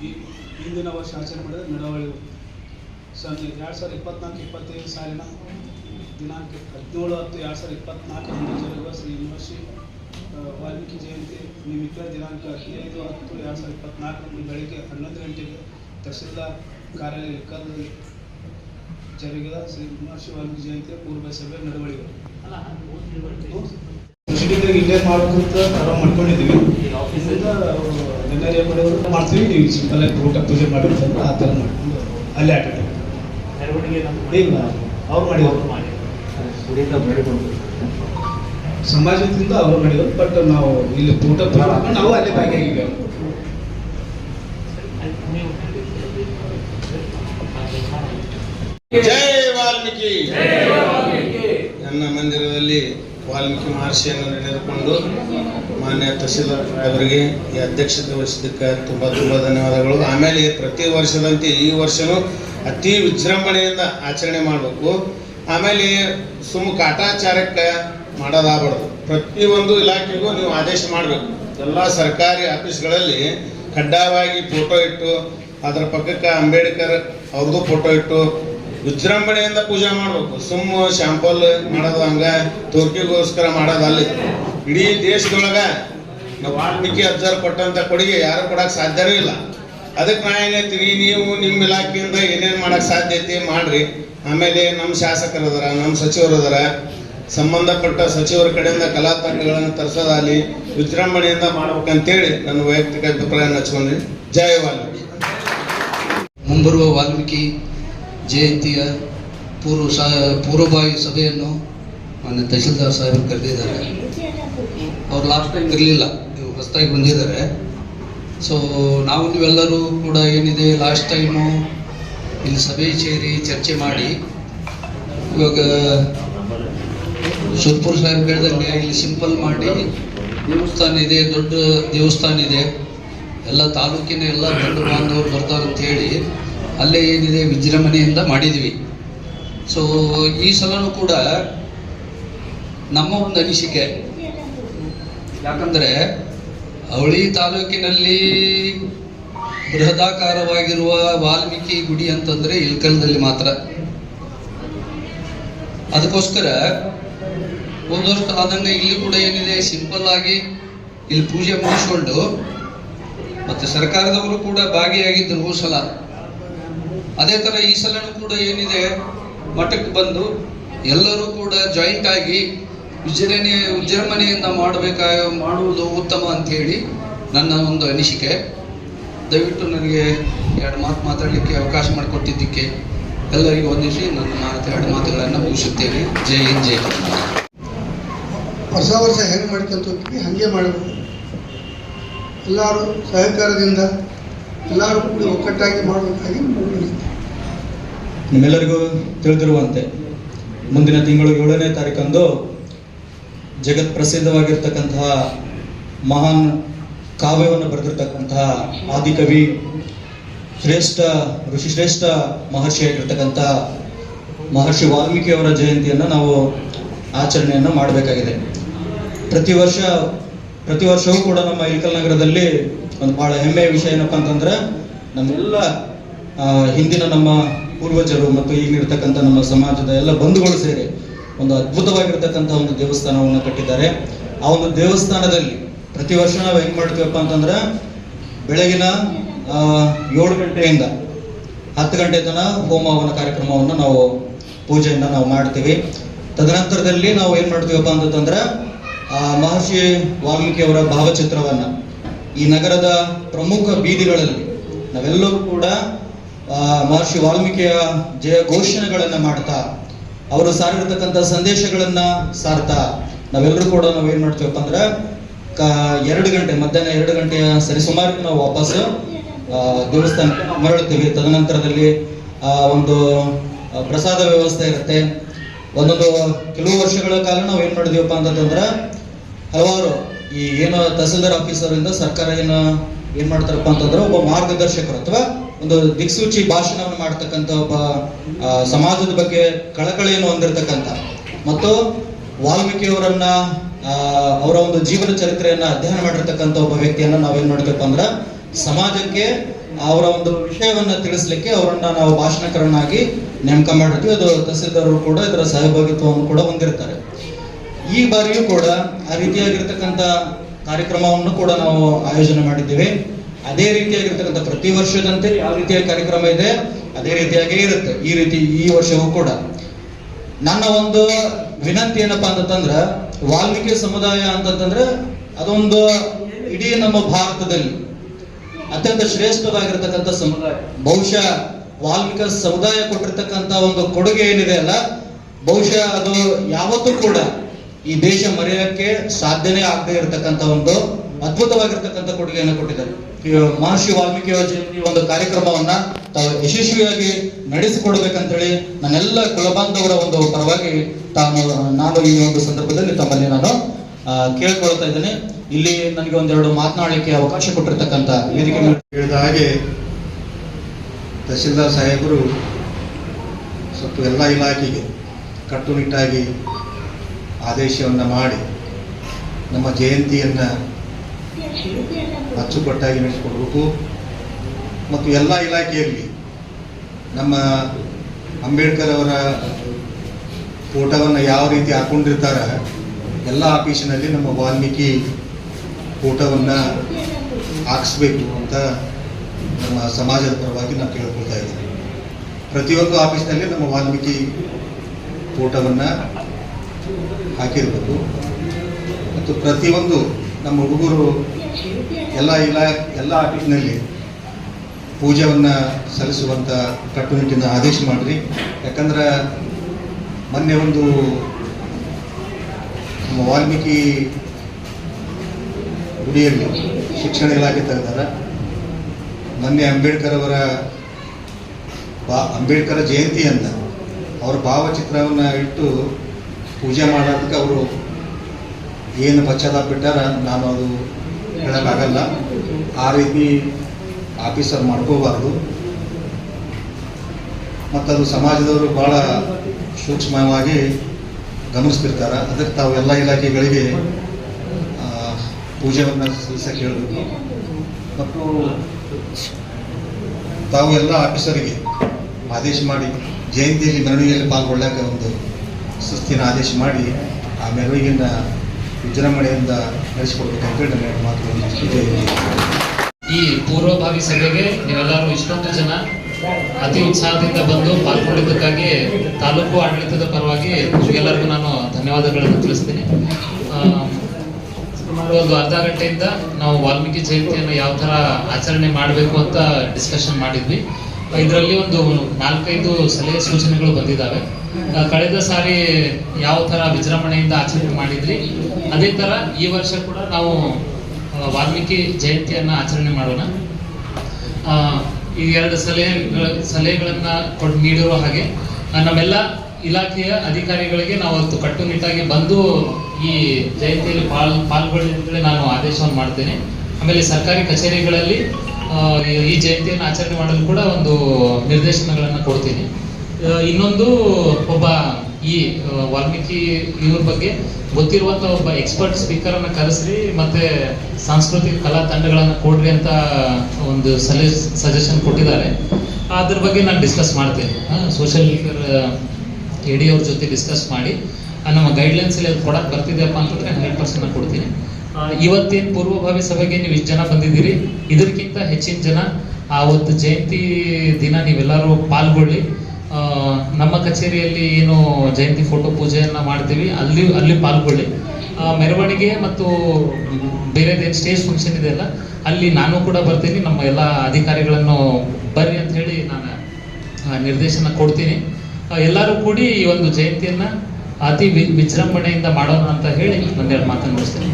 ಈ ಹಿಂದಿನ ವರ್ಷ ಆಚರಣೆ ಮಾಡಿದ ನಡವಳಿ ಸಂಜೆ ಎರಡು ಸಾವಿರದ ಇಪ್ಪತ್ನಾಲ್ಕು ಇಪ್ಪತ್ತೈದು ಸಾಲಿನ ದಿನಾಂಕ ಹದಿನೇಳು ಹತ್ತು ಎರಡು ಸಾವಿರದ ಇಪ್ಪತ್ನಾಲ್ಕರಂದು ಜರುಗುವ ಶ್ರೀ ಮಹರ್ಷಿ ವಾಲ್ಮೀಕಿ ಜಯಂತಿ ನಿಮಿತ್ತ ದಿನಾಂಕ ಹದಿನೈದು ಹತ್ತು ಎರಡು ಸಾವಿರದ ಇಪ್ಪತ್ನಾಲ್ಕರಂದು ಬೆಳಿಗ್ಗೆ ಹನ್ನೊಂದು ಗಂಟೆಗೆ ತಹಸೀಲ್ದಾರ್ ಕಾರ್ಯಾಲಯ ಲೆಕ್ಕದಲ್ಲಿ ಜರುಗಿದ ಶ್ರೀ ಮಹರ್ಷಿ ವಾಲ್ಮೀಕಿ ಜಯಂತಿಯ ಪೂರ್ವ ಸಭೆ ನಡವಳಿಗಳು ಮುಸ್ಲಿಮರಿಗೆ ಇಲ್ಲೇ ಅಂತ ಪ್ರಾರಂಭ ಮಾಡ್ಕೊಂಡಿದ್ದೀವಿ. ಇದರಿಂದ ಏನು ಮಾಡಿದ್ರು ಮಾಡ್ತೀವಿ ನೀವು ಊಟ ಪೂಜೆ ಮಾಡಿರ್ತಾರೆ ಆ ಥರ ಮಾಡ್ಕೊಂಡು ಅಲ್ಲೇ ಆಟ ಇಲ್ಲ ಅವ್ರು ಮಾಡಿದ್ರು ಸಮಾಜದಿಂದ ಅವ್ರು ಮಾಡಿದ್ರು ಬಟ್ ನಾವು ಇಲ್ಲಿ ಊಟ ಪೂಜೆ ಮಾಡ್ಕೊಂಡು ನಾವು ಅಲ್ಲೇ ಭಾಗಿಯಾಗಿದ್ದೇವೆ ಜೈ ವಾಲ್ಮೀಕಿ ನನ್ನ ಮಂದಿರದಲ್ಲಿ ವಾಲ್ಮೀಕಿ ಮಹರ್ಷಿಯನ್ನು ನೆನೆದುಕೊಂಡು ಮಾನ್ಯ ತಹಸೀಲ್ದಾರ್ ಅವರಿಗೆ ಈ ಅಧ್ಯಕ್ಷತೆ ವಹಿಸಿದ್ದಕ್ಕೆ ತುಂಬ ತುಂಬ ಧನ್ಯವಾದಗಳು. ಆಮೇಲೆ ಪ್ರತಿ ವರ್ಷದಂತೆ ಈ ವರ್ಷವೂ ಅತಿ ವಿಜೃಂಭಣೆಯಿಂದ ಆಚರಣೆ ಮಾಡಬೇಕು. ಆಮೇಲೆ ಸುಮ್ಮ ಕಾಟಾಚಾರಕ್ಕೆ ಮಾಡೋದಾಗಬಾರ್ದು. ಪ್ರತಿಯೊಂದು ಇಲಾಖೆಗೂ ನೀವು ಆದೇಶ ಮಾಡಬೇಕು. ಎಲ್ಲ ಸರ್ಕಾರಿ ಆಫೀಸ್ಗಳಲ್ಲಿ ಕಡ್ಡಾಯವಾಗಿ ಫೋಟೋ ಇಟ್ಟು, ಅದರ ಪಕ್ಕಕ್ಕೆ ಅಂಬೇಡ್ಕರ್ ಅವ್ರದ್ದು ಫೋಟೋ ಇಟ್ಟು ವಿಜೃಂಭಣೆಯಿಂದ ಪೂಜೆ ಮಾಡಬೇಕು. ಸುಮ್ಮ ಶಾಂಪಲ್ ಮಾಡೋದು ಹಂಗ, ತೋರ್ಕಿಗೋಸ್ಕರ ಅಲ್ಲಿ. ಇಡೀ ದೇಶದೊಳಗ ನಾವು ವಾಲ್ಮೀಕಿ ಅಬ್ಸರ್ವ್ ಕೊಟ್ಟಂತ ಕೊಡುಗೆ ಯಾರು ಕೊಡಕ್ ಸಾಧ್ಯವೂ ಇಲ್ಲ. ಅದಕ್ಕೆ ನಾ ಏನೈತಿ ನೀವು ನಿಮ್ಮ ಇಲಾಖೆಯಿಂದ ಏನೇನು ಮಾಡಕ್ ಸಾಧ್ಯ ಐತಿ ಮಾಡ್ರಿ. ಆಮೇಲೆ ನಮ್ಮ ಶಾಸಕರದರ ನಮ್ಮ ಸಚಿವರು ಅದಾರ ಸಂಬಂಧಪಟ್ಟ ಸಚಿವರ ಕಡೆಯಿಂದ ಕಲಾ ತಂಡಗಳನ್ನು ತರಿಸೋದಾಗಲಿ ವಿಜೃಂಭಣೆಯಿಂದ ಮಾಡ್ಬೇಕಂತೇಳಿ ನನ್ನ ವೈಯಕ್ತಿಕ ಅಭಿಪ್ರಾಯ ಹಚ್ಕೊಂಡ್ರಿ ಜಯ ವಾಲ್ಮೀಕಿ. ಮುಂಬರುವ ವಾಲ್ಮೀಕಿ ಜಯಂತಿಯ ಪೂರ್ವ ಸ, ಪೂರ್ವಭಾವಿ ಸಭೆಯನ್ನು ಮಾನ್ಯ ತಹಶೀಲ್ದಾರ್ ಸಾಹೇಬರು ಕರೆದಿದ್ದಾರೆ. ಅವ್ರು ಲಾಸ್ಟ್ ಟೈಮ್ ಇರಲಿಲ್ಲ. ನೀವು ಹೊಸದಾಗಿ ಬಂದಿದ್ದಾರೆ. ಸೊ ನಾವು ನೀವೆಲ್ಲರೂ ಕೂಡ ಏನಿದೆ ಲಾಸ್ಟ್ ಟೈಮು ಇಲ್ಲಿ ಸಭೆ ಸೇರಿ ಚರ್ಚೆ ಮಾಡಿ, ಇವಾಗ ಸುರ್ಪುರ್ ಸಾಹೇಬ್ ಹೇಳ್ದಂಗೆ ಇಲ್ಲಿ ಸಿಂಪಲ್ ಮಾಡಿ, ದೇವಸ್ಥಾನ ಇದೆ, ದೊಡ್ಡ ದೇವಸ್ಥಾನ ಇದೆ. ಎಲ್ಲ ತಾಲೂಕಿನ ಎಲ್ಲ ಬಂಧು ಬಾಂಧವರು ಬರ್ತಾರೆ ಅಂತ ಹೇಳಿ ಅಲ್ಲೇ ಏನಿದೆ? ವಿಜೃಂಭಣೆಯಿಂದ ಮಾಡಿದ್ವಿ. ಸೊ ಈ ಸಲನೂ ಕೂಡ ನಮ್ಮ ಒಂದು ಅನಿಸಿಕೆ. ಯಾಕಂದ್ರೆ, ಅವಳಿ ತಾಲೂಕಿನಲ್ಲಿ ಬೃಹದಾಕಾರವಾಗಿರುವ ವಾಲ್ಮೀಕಿ ಗುಡಿ ಅಂತಂದ್ರೆ ಇಳ್ಕಲ್ದಲ್ಲಿ ಮಾತ್ರ. ಅದಕ್ಕೋಸ್ಕರ ಒಂದು ವರ್ಷ ಆದಂಗೆ ಇಲ್ಲಿ ಕೂಡ ಏನಿದೆ? ಸಿಂಪಲ್ ಆಗಿ ಇಲ್ಲಿ ಪೂಜೆ ಮುಗಿಸ್ಕೊಂಡು ಮತ್ತೆ ಸರ್ಕಾರದವರು ಕೂಡ ಭಾಗಿಯಾಗಿದ್ದರು ಸಲ. ಅದೇ ತರ ಈ ಸಲನೂ ಕೂಡ ಏನಿದೆ? ಮಠಕ್ಕೆ ಬಂದು ಎಲ್ಲರೂ ಕೂಡ ಜಾಯಿಂಟ್ ಆಗಿ ವಿಜೃಂಭಣೆ ವಿಜೃಂಭಣೆಯಿಂದ ಮಾಡಬೇಕಾ, ಮಾಡುವುದು ಉತ್ತಮ ಅಂತ ಹೇಳಿ ನನ್ನ ಒಂದು ಅನಿಸಿಕೆ. ದಯವಿಟ್ಟು ನನಗೆ ಎರಡು ಮಾತು ಮಾತಾಡಲಿಕ್ಕೆ ಅವಕಾಶ ಮಾಡಿಕೊಟ್ಟಿದ್ದಕ್ಕೆ ಎಲ್ಲರಿಗೂ ವಂದಿಸಿ ನನ್ನ ಮಾತು, ಎರಡು ಮಾತುಗಳನ್ನು ಮುಗಿಸುತ್ತೇನೆ. ಜೈ ಹಿಂದ್, ಜೈ ಕರ್ನಾಟಕ. ವರ್ಷ ವರ್ಷ ಹೆಂಗೆ ಮಾಡ್ಕೊಂತ ಹೋಗ್ತೀವಿ ಹಾಗೆ ಮಾಡಬೇಕು. ಎಲ್ಲರೂ ಸಹಕಾರದಿಂದ ಎಲ್ಲರೂ ಕೂಡಿ ಒಕ್ಕಟ್ಟಾಗಿ ಮಾಡಬೇಕಾಗಿ. ನಿಮ್ಮೆಲ್ಲರಿಗೂ ತಿಳಿದಿರುವಂತೆ, ಮುಂದಿನ ತಿಂಗಳು ಏಳನೇ ತಾರೀಕಂದು ಜಗತ್ ಪ್ರಸಿದ್ಧವಾಗಿರ್ತಕ್ಕಂತಹ ಮಹಾನ್ ಕಾವ್ಯವನ್ನು ಬರೆದಿರ್ತಕ್ಕಂತಹ ಆದಿಕವಿ ಶ್ರೇಷ್ಠ, ಋಷಿಶ್ರೇಷ್ಠ ಮಹರ್ಷಿಯಾಗಿರ್ತಕ್ಕಂಥ ಮಹರ್ಷಿ ವಾಲ್ಮೀಕಿಯವರ ಜಯಂತಿಯನ್ನು ನಾವು ಆಚರಣೆಯನ್ನು ಮಾಡಬೇಕಾಗಿದೆ ಪ್ರತಿ ವರ್ಷ, ಪ್ರತಿ ವರ್ಷವೂ ಕೂಡ ನಮ್ಮ ಇಲ್ಕಲ್ ನಗರದಲ್ಲಿ ಒಂದು ಬಹಳ ಹೆಮ್ಮೆಯ ವಿಷಯ ಏನಪ್ಪ ಅಂತಂದ್ರೆ, ನಮ್ಮೆಲ್ಲ ಹಿಂದಿನ ನಮ್ಮ ಪೂರ್ವಜರು ಮತ್ತು ಈಗಿರ್ತಕ್ಕಂಥ ನಮ್ಮ ಸಮಾಜದ ಎಲ್ಲ ಬಂಧುಗಳು ಸೇರಿ ಒಂದು ಅದ್ಭುತವಾಗಿರ್ತಕ್ಕಂಥ ಒಂದು ದೇವಸ್ಥಾನವನ್ನು ಕಟ್ಟಿದ್ದಾರೆ. ಆ ಒಂದು ದೇವಸ್ಥಾನದಲ್ಲಿ ಪ್ರತಿ ವರ್ಷ ನಾವು ಹೆಂಗ್ ಮಾಡ್ತೀವಪ್ಪ ಅಂತಂದ್ರೆ, ಬೆಳಗಿನ ಏಳು ಗಂಟೆಯಿಂದ ಹತ್ತು ಗಂಟೆ ತನಕ ಹೋಮ ಹವನ ಕಾರ್ಯಕ್ರಮವನ್ನು ನಾವು ಪೂಜೆಯನ್ನು ನಾವು ಮಾಡ್ತೀವಿ. ತದನಂತರದಲ್ಲಿ ನಾವು ಏನ್ ಮಾಡ್ತೀವಪ್ಪ ಅಂತಂದ್ರೆ, ಆ, ಮಹರ್ಷಿ ವಾಲ್ಮೀಕಿ ಅವರ ಭಾವಚಿತ್ರವನ್ನ ಈ ನಗರದ ಪ್ರಮುಖ ಬೀದಿಗಳಲ್ಲಿ ನಾವೆಲ್ಲರೂ ಕೂಡ ಮಹರ್ಷಿ ವಾಲ್ಮೀಕಿಯ ಜಯ ಘೋಷಣೆಗಳನ್ನ ಮಾಡ್ತಾ, ಅವರು ಸಾರಿರ್ತಕ್ಕಂಥ ಸಂದೇಶಗಳನ್ನ ಸಾರ್ತಾ, ನಾವೆಲ್ಲರೂ ಕೂಡ ನಾವು ಏನು ಮಾಡ್ತೀವಪ್ಪ ಅಂದ್ರೆ, ಕ, ಎರಡು ಗಂಟೆ, ಮಧ್ಯಾಹ್ನ ಎರಡು ಗಂಟೆಯ ಸರಿಸುಮಾರಿಗೆ ನಾವು ವಾಪಸ್ ದೇವಸ್ಥಾನ ಮರಳುತ್ತೀವಿ. ತದನಂತರದಲ್ಲಿ, ಆ, ಒಂದು ಪ್ರಸಾದ ವ್ಯವಸ್ಥೆ ಇರುತ್ತೆ. ಒಂದೊಂದು ಕೆಲವು ವರ್ಷಗಳ ಕಾಲ ನಾವು ಏನು ಮಾಡಿದೀವಪ್ಪ ಅಂತಂದ್ರೆ, ಹಲವಾರು ಈ ಏನು ತಹಸೀಲ್ದಾರ್ ಆಫೀಸರ್ ಇಂದ ಸರ್ಕಾರ ಏನ ಏನ್ ಮಾಡ್ತಾರಪ್ಪ ಅಂತಂದ್ರೆ ಒಬ್ಬ ಮಾರ್ಗದರ್ಶಕರು ಅಥವಾ ಒಂದು ದಿಕ್ಸೂಚಿ ಭಾಷಣವನ್ನು ಮಾಡ್ತಕ್ಕಂಥ ಒಬ್ಬ ಸಮಾಜದ ಬಗ್ಗೆ ಕಳಕಳಿಯನ್ನು ಹೊಂದಿರತಕ್ಕಂಥ ಮತ್ತು ವಾಲ್ಮೀಕಿಯವರನ್ನ ಅವರ ಒಂದು ಜೀವನ ಚರಿತ್ರೆಯನ್ನ ಅಧ್ಯಯನ ಮಾಡಿರ್ತಕ್ಕಂಥ ಒಬ್ಬ ವ್ಯಕ್ತಿಯನ್ನ ನಾವೇನ್ ಮಾಡ್ತೇವಪ್ಪ ಅಂದ್ರ ಸಮಾಜಕ್ಕೆ ಅವರ ಒಂದು ವಿಷಯವನ್ನ ತಿಳಿಸ್ಲಿಕ್ಕೆ ಅವರನ್ನ ನಾವು ಭಾಷಣಕರನ್ನಾಗಿ ನೇಮಕ ಮಾಡಿರ್ತೀವಿ. ಅದು ತಹಸೀಲ್ದಾರರು ಕೂಡ ಇದರ ಸಹಭಾಗಿತ್ವವನ್ನು ಕೂಡ ಹೊಂದಿರ್ತಾರೆ. ಈ ಬಾರಿಯೂ ಕೂಡ ಆ ರೀತಿಯಾಗಿರ್ತಕ್ಕಂಥ ಕಾರ್ಯಕ್ರಮವನ್ನು ಕೂಡ ನಾವು ಆಯೋಜನೆ ಮಾಡಿದ್ದೇವೆ. ಅದೇ ರೀತಿಯಾಗಿರ್ತಕ್ಕಂಥ ಪ್ರತಿ ವರ್ಷದಂತೆ ಯಾವ ರೀತಿಯ ಕಾರ್ಯಕ್ರಮ ಇದೆ, ಅದೇ ರೀತಿಯಾಗಿ ಇರುತ್ತೆ ಈ ರೀತಿ ಈ ವರ್ಷವೂ ಕೂಡ. ನನ್ನ ಒಂದು ವಿನಂತಿ ಏನಪ್ಪಾ ಅಂತಂದ್ರ, ವಾಲ್ಮೀಕಿ ಸಮುದಾಯ ಅಂತಂತಂದ್ರೆ ಅದೊಂದು ಇಡೀ ನಮ್ಮ ಭಾರತದಲ್ಲಿ ಅತ್ಯಂತ ಶ್ರೇಷ್ಠವಾಗಿರ್ತಕ್ಕಂಥ ಸಮುದಾಯ. ಬಹುಶಃ ವಾಲ್ಮೀಕ ಸಮುದಾಯ ಕೊಟ್ಟಿರ್ತಕ್ಕಂಥ ಒಂದು ಕೊಡುಗೆ ಏನಿದೆ ಅಲ್ಲ, ಬಹುಶಃ ಅದು ಯಾವತ್ತೂ ಕೂಡ ಈ ದೇಶ ಮರೆಯೋಕ್ಕೆ ಸಾಧ್ಯನೇ ಆಗದೆ ಇರತಕ್ಕಂತ ಒಂದು ಅದ್ಭುತವಾಗಿರ್ತಕ್ಕಂಥ ಕೊಡುಗೆಯನ್ನು ಕೊಟ್ಟಿದ್ದಾರೆ. ಮಹರ್ಷಿ ವಾಲ್ಮೀಕಿ ಯೋಜನೆ ಒಂದು ಕಾರ್ಯಕ್ರಮವನ್ನ ತಾವು ಯಶಸ್ವಿಯಾಗಿ ನಡೆಸಿಕೊಡ್ಬೇಕಂತೇಳಿ ನನ್ನೆಲ್ಲ ಕುಲಬಾಂಧವರ ಒಂದು ಪರವಾಗಿ ತಾನು, ನಾನು ಈ ಒಂದು ಸಂದರ್ಭದಲ್ಲಿ ತಮ್ಮಲ್ಲಿ ನಾನು ಕೇಳ್ಕೊಳ್ತಾ ಇದ್ದೇನೆ. ಇಲ್ಲಿ ನನಗೆ ಒಂದೆರಡು ಮಾತನಾಡಲಿಕ್ಕೆ ಅವಕಾಶ ಕೊಟ್ಟಿರ್ತಕ್ಕಂಥ ಹೇಳಿದ ಹಾಗೆ ತಹಸೀಲ್ದಾರ್ ಸಾಹೇಬರು ಸ್ವಲ್ಪ ಎಲ್ಲ ಇಲಾಖೆಗೆ ಕಟ್ಟುನಿಟ್ಟಾಗಿ ಆದೇಶವನ್ನು ಮಾಡಿ ನಮ್ಮ ಜಯಂತಿಯನ್ನು ಅಚ್ಚುಕಟ್ಟಾಗಿ ನಡೆಸಿಕೊಡ್ಬೇಕು. ಮತ್ತು ಎಲ್ಲ ಇಲಾಖೆಯಲ್ಲಿ ನಮ್ಮ ಅಂಬೇಡ್ಕರ್ ಅವರ ಫೋಟೋವನ್ನು ಯಾವ ರೀತಿ ಹಾಕೊಂಡಿರ್ತಾರೆ ಎಲ್ಲ ಆಫೀಸಿನಲ್ಲಿ ನಮ್ಮ ವಾಲ್ಮೀಕಿ ಫೋಟೋವನ್ನು ಹಾಕಿಸ್ಬೇಕು ಅಂತ ನಮ್ಮ ಸಮಾಜದ ಪರವಾಗಿ ನಾವು ಕೇಳ್ಕೊಳ್ತಾ ಇದ್ದೀವಿ. ಪ್ರತಿಯೊಂದು ಆಫೀಸ್ನಲ್ಲಿ ನಮ್ಮ ವಾಲ್ಮೀಕಿ ಫೋಟೋವನ್ನು ಹಾಕಿರಬೇಕು. ಮತ್ತು ಪ್ರತಿಯೊಂದು ನಮ್ಮ ಹುಡುಗರು ಎಲ್ಲ ಇಲಾ, ಎಲ್ಲ ಆಫೀಸ್ನಲ್ಲಿ ಪೂಜೆಯನ್ನು ಸಲ್ಲಿಸುವಂಥ ಕಟ್ಟುನಿಟ್ಟಿನ ಆದೇಶ ಮಾಡಿರಿ. ಯಾಕಂದ್ರೆ ಮೊನ್ನೆ ಒಂದು ನಮ್ಮ ವಾಲ್ಮೀಕಿ ಗುಡಿಯಲ್ಲಿ ಶಿಕ್ಷಣ ಇಲಾಖೆ ತೆಗೆದಾರ ಮೊನ್ನೆ ಅಂಬೇಡ್ಕರ್ ಅವರ ಬಾ, ಅಂಬೇಡ್ಕರ್ ಜಯಂತಿ ಅಂತ ಅವರ ಭಾವಚಿತ್ರವನ್ನು ಇಟ್ಟು ಪೂಜೆ ಮಾಡೋದಕ್ಕೆ ಅವರು ಏನು ಪಶ್ಚಾತ್ತಾಪ ಬಿಟ್ಟಾರ ನಾನು ಅದು ಹೇಳೋಕ್ಕಾಗಲ್ಲ. ಆ ರೀತಿ ಆಫೀಸರ್ ಮಾಡ್ಕೋಬಾರ್ದು. ಮತ್ತು ಅದು ಸಮಾಜದವರು ಭಾಳ ಸೂಕ್ಷ್ಮವಾಗಿ ಗಮನಿಸ್ತಿರ್ತಾರೆ. ಅದಕ್ಕೆ ತಾವು ಎಲ್ಲ ಇಲಾಖೆಗಳಿಗೆ ಪೂಜೆಯನ್ನು ಸಲ್ಲಿಸಕ್ಕೆ ಹೇಳಬೇಕು ಮತ್ತು ತಾವು ಎಲ್ಲ ಆಫೀಸರಿಗೆ ಆದೇಶ ಮಾಡಿ ಜಯಂತಿಯಲ್ಲಿ ಮೆರವಣಿಗೆಯಲ್ಲಿ ಪಾಲ್ಗೊಳ್ಳಕ್ಕೆ ಒಂದು ಸುಸ್ತಿನ ಆದೇಶ ಮಾಡಿ ಆ ಮೆರವಣಿಗೆಯನ್ನ ವಿಜೃಂಭಣೆಯಿಂದ ನಡೆಸಿಕೊಡ್ಬೇಕಂತೇಳಿ ನನ್ನ ಮಾತುಗಳನ್ನು. ಈ ಪೂರ್ವಭಾವಿ ಸಭೆಗೆ ನೀವೆಲ್ಲರೂ ಇಷ್ಟೊಂದು ಜನ ಅತಿ ಉತ್ಸಾಹದಿಂದ ಬಂದು ಪಾಲ್ಗೊಂಡಿದ್ದಕ್ಕಾಗಿ ತಾಲೂಕು ಆಡಳಿತದ ಪರವಾಗಿ ನಿಮಗೆಲ್ಲರಿಗೂ ನಾನು ಧನ್ಯವಾದಗಳನ್ನು ತಿಳಿಸ್ತೀನಿ. ಸುಮಾರು ಒಂದು ಅರ್ಧ ಗಂಟೆಯಿಂದ ನಾವು ವಾಲ್ಮೀಕಿ ಜಯಂತಿಯನ್ನು ಯಾವ ಥರ ಆಚರಣೆ ಮಾಡಬೇಕು ಅಂತ ಡಿಸ್ಕಷನ್ ಮಾಡಿದ್ವಿ. ಇದರಲ್ಲಿ ಒಂದು ನಾಲ್ಕೈದು ಸಲಹೆ ಸೂಚನೆಗಳು ಬಂದಿದ್ದಾವೆ. ಕಳೆದ ಸಾರಿ ಯಾವ ತರ ವಿಜೃಂಭಣೆಯಿಂದ ಆಚರಣೆ ಮಾಡಿದ್ರಿ? ಅದೇ ತರ ಈ ವರ್ಷ ಕೂಡ ನಾವು ವಾಲ್ಮೀಕಿ ಜಯಂತಿಯನ್ನ ಆಚರಣೆ ಮಾಡೋಣ. ಈ ಎರಡು ಸಲಹೆಗಳ, ಸಲಹೆಗಳನ್ನ ಕೊಟ್ಟು ನೀಡಿರುವ ಹಾಗೆ ನಮ್ಮೆಲ್ಲ ಇಲಾಖೆಯ ಅಧಿಕಾರಿಗಳಿಗೆ ನಾವು ಅವತ್ತು ಕಟ್ಟುನಿಟ್ಟಾಗಿ ಬಂದು ಈ ಜಯಂತಿಯಲ್ಲಿ ಪಾಲ್ ಪಾಲ್ಗೊಳ್ಳಿ ನಾನು ಆದೇಶವನ್ನು ಮಾಡ್ತೇನೆ. ಆಮೇಲೆ ಸರ್ಕಾರಿ ಕಚೇರಿಗಳಲ್ಲಿ ಈ- ಜಯಂತಿಯನ್ನು ಆಚರಣೆ ಮಾಡಲು ಕೂಡ ಒಂದು ನಿರ್ದೇಶನಗಳನ್ನು ಕೊಡ್ತೀನಿ. ಇನ್ನೊಂದು ಒಬ್ಬ ಈ ವಾಲ್ಮೀಕಿ ಇವ್ರ ಬಗ್ಗೆ ಗೊತ್ತಿರುವಂತ ಒಬ್ಬ ಎಕ್ಸ್ಪರ್ಟ್ ಸ್ಪೀಕರ್ ಅನ್ನ ಕರೆಸ್ರಿ ಮತ್ತೆ ಸಾಂಸ್ಕೃತಿಕ ಕಲಾ ತಂಡಗಳನ್ನ ಕೊಡ್ರಿ ಅಂತ ಒಂದು ಸಲಹೆ ಸಜೆಷನ್ ಕೊಟ್ಟಿದ್ದಾರೆ. ಅದ್ರ ಬಗ್ಗೆ ನಾನು ಡಿಸ್ಕಸ್ ಮಾಡ್ತೇನೆ. ಸೋಷಿಯಲ್ ಎಡಿ ಅವ್ರ ಜೊತೆ ಡಿಸ್ಕಸ್ ಮಾಡಿ. ನಮ್ಮ ಗೈಡ್ಲೈನ್ಸ್ ಅಲ್ಲಿ ಅದು ಕೊಡಕ್ ಬರ್ತಿದ್ಯಪ್ಪ ಅಂತಂದ್ರೆ ಹಂಡ್ರೆಡ್ ಪರ್ಸೆಂಟ್ ಕೊಡ್ತೀನಿ. ಆ, ಇವತ್ತೇನು ಪೂರ್ವಭಾವಿ ಸಭೆಗೆ ನೀವು ಇಷ್ಟು ಜನ ಬಂದಿದ್ದೀರಿ. ಇದಕ್ಕಿಂತ ಹೆಚ್ಚಿನ ಜನ ಆ ಒಂದು ಜಯಂತಿ ದಿನ ನೀವೆಲ್ಲರೂ ಪಾಲ್ಗೊಳ್ಳಿ. ನಮ್ಮ ಕಚೇರಿಯಲ್ಲಿ ಏನು ಜಯಂತಿ ಫೋಟೋ ಪೂಜೆಯನ್ನು ಮಾಡ್ತೀವಿ, ಅಲ್ಲಿ ಅಲ್ಲಿ ಪಾಲ್ಗೊಳ್ಳಿ. ಮೆರವಣಿಗೆ ಮತ್ತು ಬೇರೆದೇನು ಸ್ಟೇಜ್ ಫಂಕ್ಷನ್ ಇದೆ ಅಲ್ಲ, ಅಲ್ಲಿ ನಾನು ಕೂಡ ಬರ್ತೀನಿ, ನಮ್ಮ ಎಲ್ಲ ಅಧಿಕಾರಿಗಳನ್ನು ಬರ್ರಿ ಅಂತ ಹೇಳಿ ನಾನು ನಿರ್ದೇಶನ ಕೊಡ್ತೀನಿ. ಎಲ್ಲರೂ ಕೂಡಿ ಈ ಒಂದು ಜಯಂತಿಯನ್ನು ಅತಿ ವಿಜೃಂಭಣೆಯಿಂದ ಮಾಡೋಣ ಅಂತ ಹೇಳಿ ಒಂದೆರಡು ಮಾತನ್ನು ಮುಗಿಸ್ತೀನಿ.